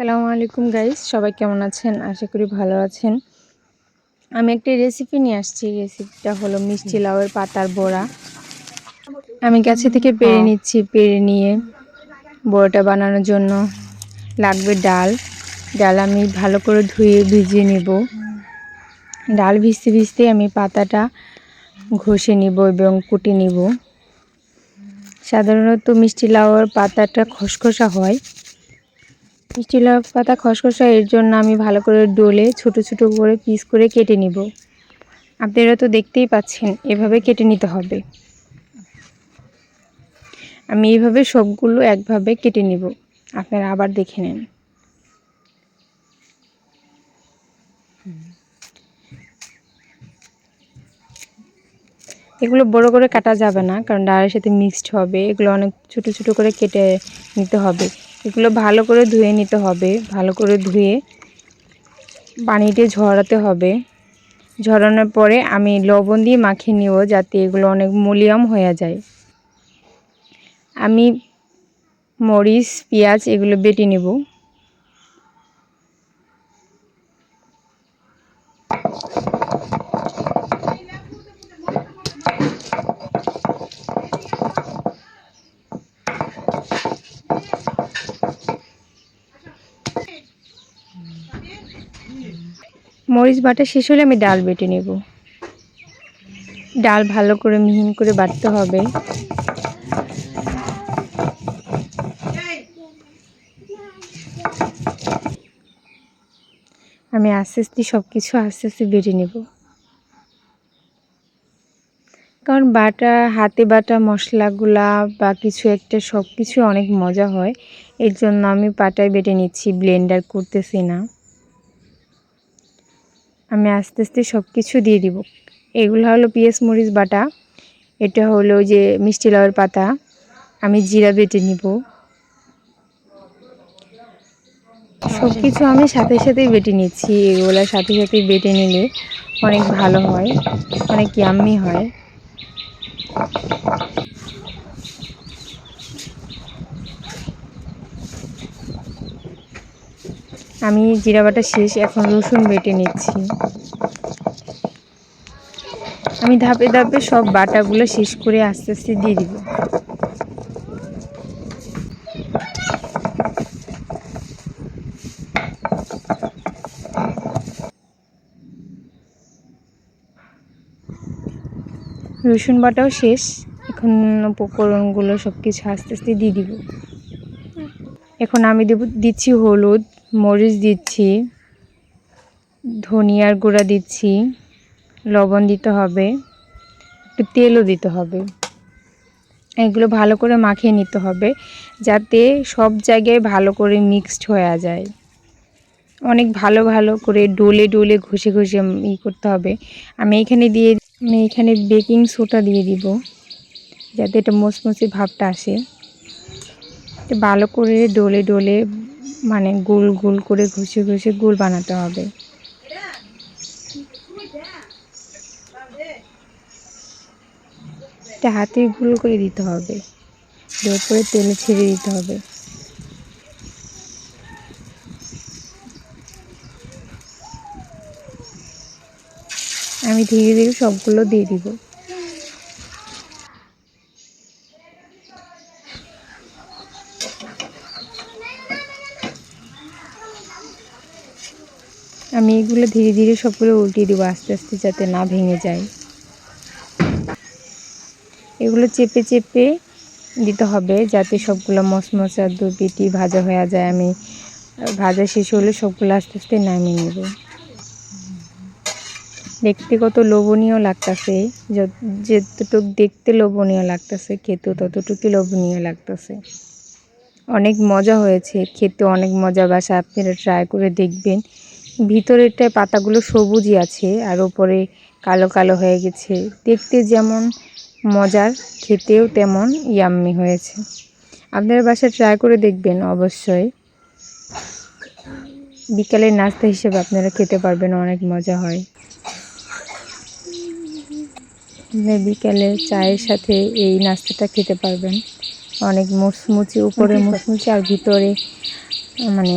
সালামু আলাইকুম গাইস সবাই কেমন আছেন? আশা করি ভালো আছেন। আমি একটি রেসিপি নিয়ে আসছি রেসিপিটা হলো মিষ্টি লাউয়ের পাতার বড়া। আমি গাছে থেকে পেরে নিচ্ছি পেরে নিয়ে বড়াটা বানানোর জন্য লাগবে ডাল। ডাল আমি ভালো করে ধুয়ে ভিজিয়ে নেব। ডাল ভিজতে ভিজতে আমি পাতাটা ঘষে নিব এবং কুটে নিব। সাধারণত মিষ্টি লাউয়ের পাতাটা খসখসা হয়। মিষ্টি লাউ পাতা খসখসা, এর জন্য আমি ভালো করে ডোলে ছোট ছোট করে পিস করে কেটে নিব। আপনারা তো দেখতেই পাচ্ছেন, এভাবে কেটে নিতে হবে। আমি এইভাবে সবগুলো একভাবে কেটে নিব। আপনারা আবার দেখে নেন। এগুলো বড় করে কাটা যাবে না, কারণ ডালের সাথে মিক্সড হবে। এগুলো অনেক ছোট ছোট করে কেটে নিতে হবে। এগুলো ভালো করে ধুয়ে নিতে হবে। ভালো করে ধুয়ে পানিতে ঝরাতে হবে। ঝরানোর পরে আমি লবণ দিয়ে মাখিয়ে নিব যাতে এগুলো অনেক মলিয়াম হয়ে যায়। আমি মরিচ, পেঁয়াজ এগুলো বেটে নেব। মরিচ বাটা শেষ হলে আমি ডাল বেটে নেব। ডাল ভালো করে মিহিন করে বাটতে হবে। আমি আস্তে আস্তে সব কিছু আস্তে আস্তে বেটে নেব। কারণ বাটা, হাতে বাটা মশলাগুলা বা কিছু একটা সব কিছু অনেক মজা হয়। এর জন্য আমি পাটায় বেটে নিচ্ছি, ব্লেন্ডার করতেছি না। আমি আস্তে আস্তে সব কিছু দিয়ে দিব। এগুলো হলো পিঁয়াজ, মরিচ, বাটা। এটা হলো যে মিষ্টি লাউয়ের পাতা। আমি জিরা বেটে নিব। সব কিছু আমি সাথে সাথেই বেটে নিচ্ছি। এগুলো সাথে সাথেই বেটে নিলে অনেক ভালো হয়, অনেক ইয়াম্মি হয়। আমি জিরা বাটা শেষ, এখন রসুন বেটে নিচ্ছি। আমি ধাপে ধাপে সব বাটাগুলো শেষ করে আস্তে আস্তে দিয়ে দিব। রসুন বাটাও শেষ, এখন উপকরণগুলো সব কিছু আস্তে আস্তে দিয়ে দিব। এখন আমি দেব, দিচ্ছি হলুদ। মরিচ দিচ্ছি, ধনিয়ার গুঁড়া দিচ্ছি, লবণ দিতে হবে, একটু তেলও দিতে হবে। এগুলো ভালো করে মাখিয়ে নিতে হবে যাতে সব জায়গায় ভালো করে মিক্সড হয়ে যায়। অনেক ভালো ভালো করে ডোলে ডোলে ঘষে ঘষে ই করতে হবে। আমি এখানে দিয়ে আমি এখানে বেকিং সোডা দিয়ে দিব যাতে এটা মচমচে ভাবটা আসে। ভালো করে ডোলে ডোলে মানে গোল গোল করে ঘষে ঘষে গোল বানাতে হবে। এটা হাতে গোল করে দিতে হবে। দেওয়ার পরে তেলে ছেড়ে দিতে হবে। আমি ধীরে ধীরে সবগুলো দিয়ে দিব। আমি এগুলো ধীরে ধীরে সবগুলো উল্টিয়ে দেবো, আস্তে আস্তে যাতে না ভেঙে যায়। এগুলো চেপে চেপে দিতে হবে যাতে সবগুলো মশমশা দুপিটি ভাজা হয়ে যায়। আমি, ভাজা শেষ হলে সবগুলো আস্তে আস্তে নামিয়ে নেব। দেখতে কত লোভনীয় লাগতেছে। যতটুক দেখতে লোভনীয় লাগতেছে, খেতেও ততটুকুই লোভনীয় লাগতেছে। অনেক মজা হয়েছে, খেতে অনেক মজা। বাসা, আপনারা ট্রাই করে দেখবেন। ভিতরেরটায় পাতাগুলো সবুজই আছে আর ওপরে কালো কালো হয়ে গেছে। দেখতে যেমন মজার খেতেও তেমন ইয়াম্মি হয়েছে। আপনার বাসায় ট্রাই করে দেখবেন অবশ্যই। বিকালের নাস্তা হিসেবে আপনারা খেতে পারবেন অনেক মজা হয়। বিকালে চায়ের সাথে এই নাস্তাটা খেতে পারবেন। অনেক মুচমুচি উপরে মুচমুচি আর ভিতরে মানে